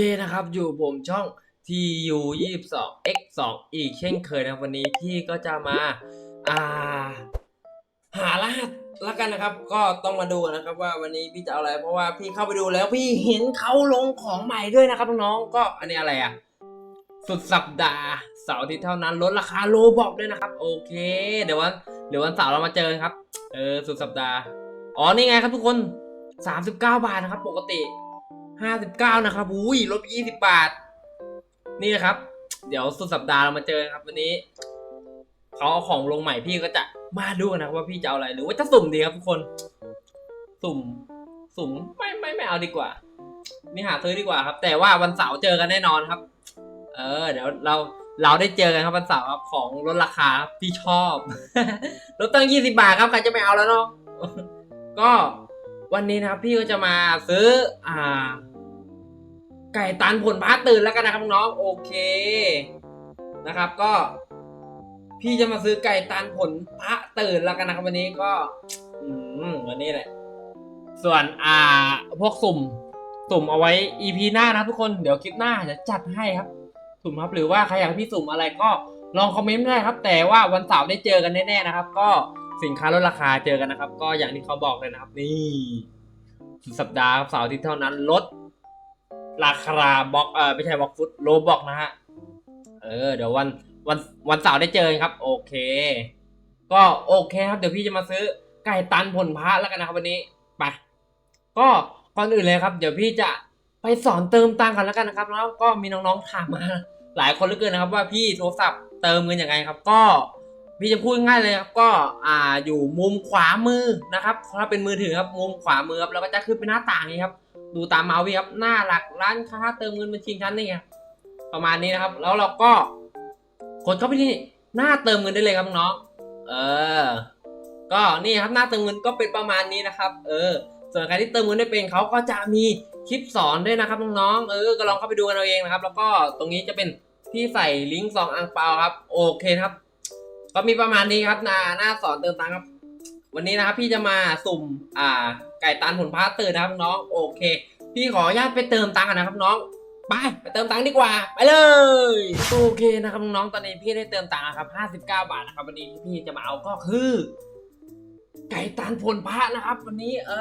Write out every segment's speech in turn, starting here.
เคนะครับ อยู่ผมช่อง TU 2 2 X 2อีกเช่นเคยนะวันนี้พี่ก็จะมาอ่าหารหัสละกันนะครับ ก็ต้องมาดูนะครับว่าวันนี้พี่จะเอาอะไร เพราะว่าพี่เข้าไปดูแล้วพี่เห็นเขาลงของใหม่ด้วยนะครับน้องๆก็อันนี้อะไรอะสุดสัปดาห์เสาร์ทิตย์เท่านั้นลดราคาโลบอกด้วยนะครับ โอเค เดี๋ยววันเดี๋ยววันเสาร์เรามาเจอครับ เออสุดสัปดาห์อ๋อนี่ไงครับทุกคน 39 บาทนะครับ ปกติ 59นะครับอุ้ยลดไป20บบาท นี่นะครับ เดี๋ยวสุดสัปดาห์เรามาเจอกันครับวันนี้เขาเอาของลงใหม่พี่ก็จะมาดูกันนะครับว่าพี่จะเอาอะไรหรือว่าจะสุ่มดีครับทุกคน สุ่ม สุ่มไม่ไม่ไม่เอาดีกว่านี่หาซื้อดีกว่าครับ แต่ว่าวันเสาร์เจอกันแน่นอนครับ เออ เดี๋ยวเราเราได้เจอกันครับวันเสาร์ครับของลดราคาพี่ชอบลดตั้งยี่สิบาทครับใครจะไม่เอาแล้วเนาะก็วันนี้นะครับพี่ก็จะมาซื้ออ่า ก่ตันผลพาตื่นแล้วกันนะครับน้องโอเคนะครับก็ พี่จะมาซื้อไก่ตันผลพระตื่นแล้วกันนะครับวันนี้ก็ อืมวันนี้แหละ ส่วนอ่าพวกสุ่ม สุ่มเอาไว้ EP หน้านะทุกคนเดี๋ยวคลิปหน้าจะจัดให้ครับ สุ่มครับหรือว่าใครอยากให้พี่สุ่มอะไรก็ลองคอมเมนต์ได้ครับ แต่ว่าวันเสาร์ได้เจอกันแน่ๆนะครับ ก็สินค้าลดราคาเจอกันนะครับ ก็อย่างที่เขาบอกเลยนะครับ นี่สุดสัปดาห์ครับเสาร์ทิตย์เท่านั้นลด ราคาบล็อกเออไม่ใช่บล็อกฟุตโลบล็อกนะฮะ เออ เดี๋ยววันวันวันเสาร์ได้เจอครับ โอเค ก็โอเคครับเดี๋ยวพี่จะมาซื้อไก่ตันผลพระแล้วกันนะครับวันนี้ไปก็ก่อนอื่นเลยครับ เดี๋ยวพี่จะไปสอนเติมตังค์กันแล้วกันนะครับแล้วก็มีน้องๆถามมาหลายคนเหลือเกินนะครับ ว่าพี่โทรศัพท์เติมเงินยังไงครับ ก็พี่จะพูดง่ายเลยครับก็อ่าอยู่มุมขวามือนะครับถ้าเป็นมือถือครับมุมขวามือครับแล้วก็จะขึ้นเป็นหน้าต่างนี้ครับ ดูตามเมาส์พี่ครับหน้าหลักร้านค้าเติมเงินบัญชีชั้นนี่ครับประมาณนี้นะครับ แล้วเราก็กดเข้าไปที่หน้าเติมเงินได้เลยครับน้องเออ ก็นี่ครับหน้าเติมเงินก็เป็นประมาณนี้นะครับ เออ ส่วนใครที่เติมเงินได้เป็นเขาก็จะมีคลิปสอนด้วยนะครับน้องๆเออก็ลองเข้าไปดูกันเอาเองนะครับ แล้วก็ตรงนี้จะเป็นที่ใส่ลิงก์ซองอังเปาครับ โอเคครับ ก็มีประมาณนี้ครับหน้าหน้าสอนเติมตังค์ครับ วันนี้นะครับพี่จะมาสุ่มอ่าไก่ตันผลพาตื่นนะครับน้องโอเค พี่ขออนุญาตไปเติมตังค์กันนะครับน้องไปไปเติมตังค์ดีกว่า ไปเลยโอเคนะครับน้องตอนนี้พี่ได้เติมตังค์แล้วครับ59 บาทนะครับวันนี้ที่พี่จะมาเอาก็คือ ไก่ตันผลพระนะครับ วันนี้เอ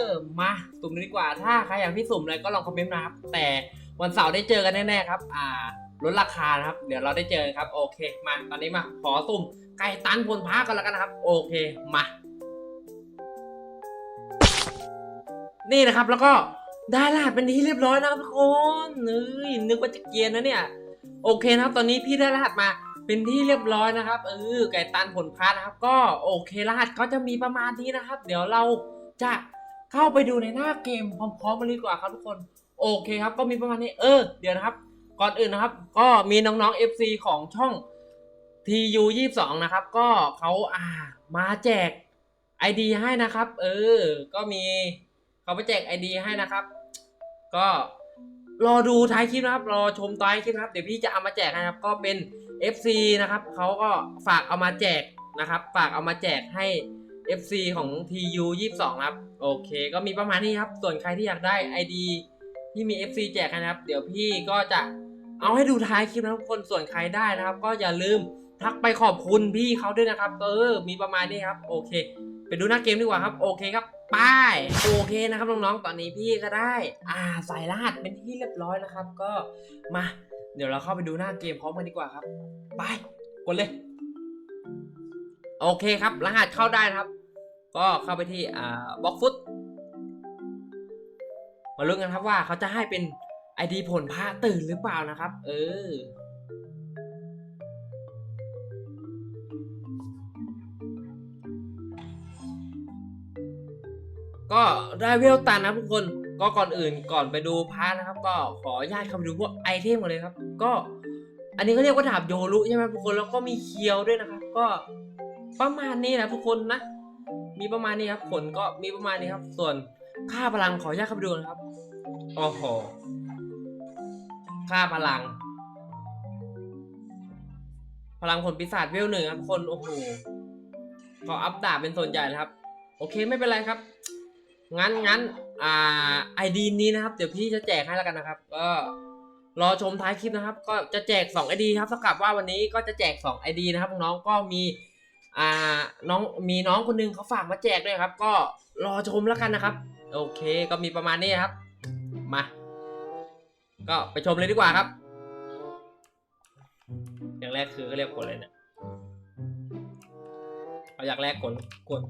อมาสุ่มดีกว่า ถ้าใครอยากพี่สุ่มอะไรก็ลองคอมเมนต์นะครับ แต่วันเสาร์ได้เจอกันแน่ๆครับ อ่าลดราคานะครับ เดี๋ยวเราได้เจอครับ โอเค มาตอนนี้มาขอสุ่มไก่ตันผลพระกันแล้วกันนะครับ โอเคมา นี่นะครับแล้วก็ได้รหัสเป็นที่เรียบร้อยนะครับทุกคนเฮ้ยนึกว่าจะเกียนนะเนี่ย โอเคนะครับ ตอนนี้พี่ได้รหัสมาเป็นที่เรียบร้อยนะครับเออไก่ตันผลพานะครับ ก็โอเครหัสก็จะมีประมาณนี้นะครับ เดี๋ยวเราจะเข้าไปดูในหน้าเกมพร้อมๆกันเลยดีกว่าครับทุกคน โอเคครับ ก็มีประมาณนี้เออเดี๋ยวนะครับ ก่อนอื่นนะครับ ก็มีน้องๆ FC ของช่อง TU 22นะครับ ก็เขาอ่ามาแจก ID ให้นะครับ เออ ก็มี เขาไปแจก ID ให้นะครับ ก็รอดูท้ายคลิปนะครับ รอชมท้ายคลิปนะครับ เดี๋ยวพี่จะเอามาแจกนะครับ ก็เป็น FC นะครับ เขาก็ฝากเอามาแจกนะครับ ฝากเอามาแจกให้ FC ของ TU 22ครับ โอเค ก็มีประมาณนี้ครับ ส่วนใครที่อยากได้ ID ที่มี FC แจกนะครับ เดี๋ยวพี่ก็จะเอาให้ดูท้ายคลิปนะทุกคนส่วนใครได้นะครับ ก็อย่าลืมทักไปขอบคุณพี่เขาด้วยนะครับ เออ มีประมาณนี้ครับ โอเค ไปดูหน้าเกมดีกว่าครับโอเคครับป้ายโอเคนะครับน้องๆตอนนี้พี่ก็ได้ อ่าส่รหัสเป็นที่เรียบร้อยแล้วครับ ก็มาเดี๋ยวเราเข้าไปดูหน้าเกมพร้อมกันดีกว่าครับไปกดเลย โอเคครับ รหัสเข้าได้นะครับ ก็เข้าไปที่อ่าบล็อกฟุตมาลุ้นกันครับว่าเขาจะให้เป็น ID ผลพระตื่นหรือเปล่านะครับ เออ ก็ได้เวลตันนะทุกคนก็ก่อนอื่นก่อนไปดูพาร์ทนะครับ ก็ขออนุญาตเข้าไปดูพวกไอเทมกันเลยครับ ก็ อันนี้เขาเรียกว่าดาบโยรุใช่ไหมทุกคนแล้วก็มีเคียวด้วยนะครับ ก็ประมาณนี้นะทุกคนนะ มีประมาณนี้ครับผลก็มีประมาณนี้ครับ ส่วนค่าพลังขออนุญาตเข้าไปดูนะครับโอ้โหค่าพลัง พลังผลปีศาจเวลหนึ่งครับคนโอ้โหขออัพดาบเป็นส่วนใหญ่นะครับ โอเคไม่เป็นไรครับ งั้นงั้นอ่าไอดีนี้นะครับ เดี๋ยวพี่จะแจกให้แล้วกันนะครับ ก็รอชมท้ายคลิปนะครับ ก็จะแจก2 ID ครับเท่ากับว่าวันนี้ก็จะแจก2 ID นะครับน้องก็มีอ่าน้องมีน้องคนหนึงเขาฝากมาแจกด้วยครับ ก็รอชมแล้วกันนะครับ โอเคก็มีประมาณนี้ครับ มา ก็ไปชมเลยดีกว่าครับ อย่างแรกคือเขาเรียกกดอะไรเนี่ยเอาอย่างแรกกดกด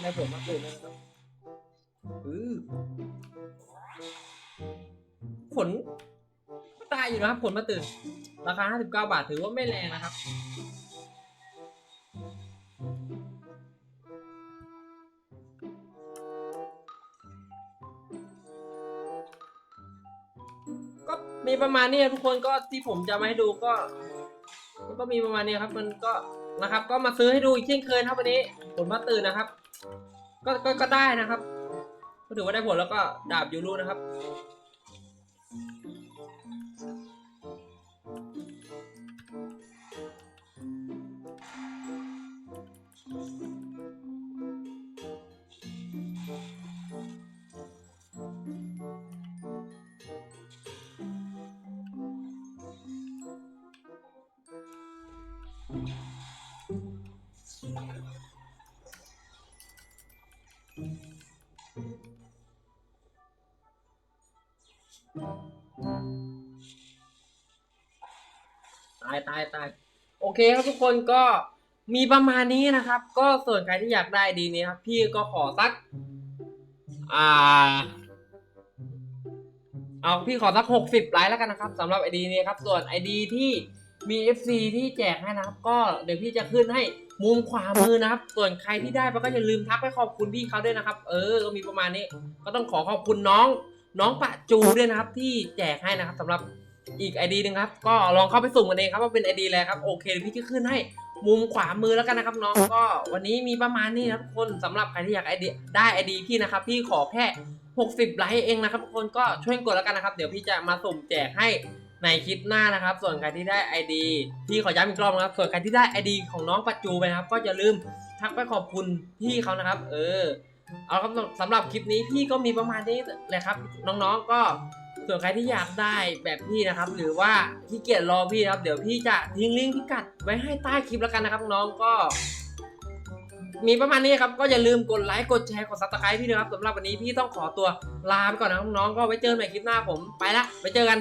นไรผมมากเลยนะครับอือผลตายอยู่นะครับผลมาตื่น ราคา 59 บาทถือว่าไม่แรงนะครับ ก็มีประมาณนี้ครับทุกคนก็ที่ผมจะมาให้ดูก็ ก็มีประมาณนี้ครับ มันก็ นะครับ ก็มาซื้อให้ดูอีกเช่นเคยนะครับวันนี้ผลมาตื่นนะครับ ก็ก็ก็ได้นะครับก็ถือว่าได้ผลแล้วก็ดาบยูรูนะครับายตายตายโอเคครับทุกคนก็มีประมาณนี้นะครับ ก็ส่วนใครที่อยากได้ดีนี้ครับ พี่ก็ขอสัก อ่า เอาพี่ขอสักหกสิบไลค์แล้วกันนะครับสำหรับไอดีนี้ครับ ส่วนไอดีที่มี FC ที่แจกให้นะครับ ก็เดี๋ยวพี่จะขึ้นให้มุมขวามือนะครับ ส่วนใครที่ได้ก็อย่าลืมทักไปขอบคุณพี่เขาด้วยนะครับ เออ ก็มีประมาณนี้ ก็ต้องขอขอบคุณน้อง น้องปะจูด้วยนะครับ ที่แจกให้นะครับสำหรับ อีกไอดีนึงครับ ก็ลองเข้าไปสุ่มกันเองครับว่าเป็นไอดีอะไรครับ โอเคเดี๋ยวพี่จะขึ้นให้มุมขวามือแล้วกันนะครับน้องก็วันนี้มีประมาณนี้นะครับทุกคนสำหรับใครที่อยากไอดีได้ไอดีพี่นะครับพี่ขอแค่ 60 ไลค์เองนะครับทุกคนก็ช่วยกดแล้วกันนะครับ เดี๋ยวพี่จะมาสุ่มแจกให้ในคลิปหน้านะครับ ส่วนใครที่ได้ ID พี่ขอย้ำอีกรอบนะครับ ส่วนใครที่ได้ ID ของน้องปัจจูไปนะครับ ก็อย่าลืมทักไปขอบคุณพี่เขานะครับ เออ เอาครับสำหรับคลิปนี้พี่ก็มีประมาณนี้แหละครับ น้องๆก็ ส่วนใครที่อยากได้แบบพี่นะครับ หรือว่าที่เกียจรอพี่นะครับ เดี๋ยวพี่จะทิ้งลิงก์พิกัดไว้ให้ใต้คลิปแล้วกันนะครับน้องก็ มีประมาณนี้ครับ ก็อย่าลืมกดไลค์กดแชร์กดซับสไครต์พี่นะครับสำหรับวันนี้พี่ต้องขอตัวลาไปก่อนนะครับน้องๆก็ไว้เจอกันใหม่คลิปหน้าผมไปละไว้เจอกัน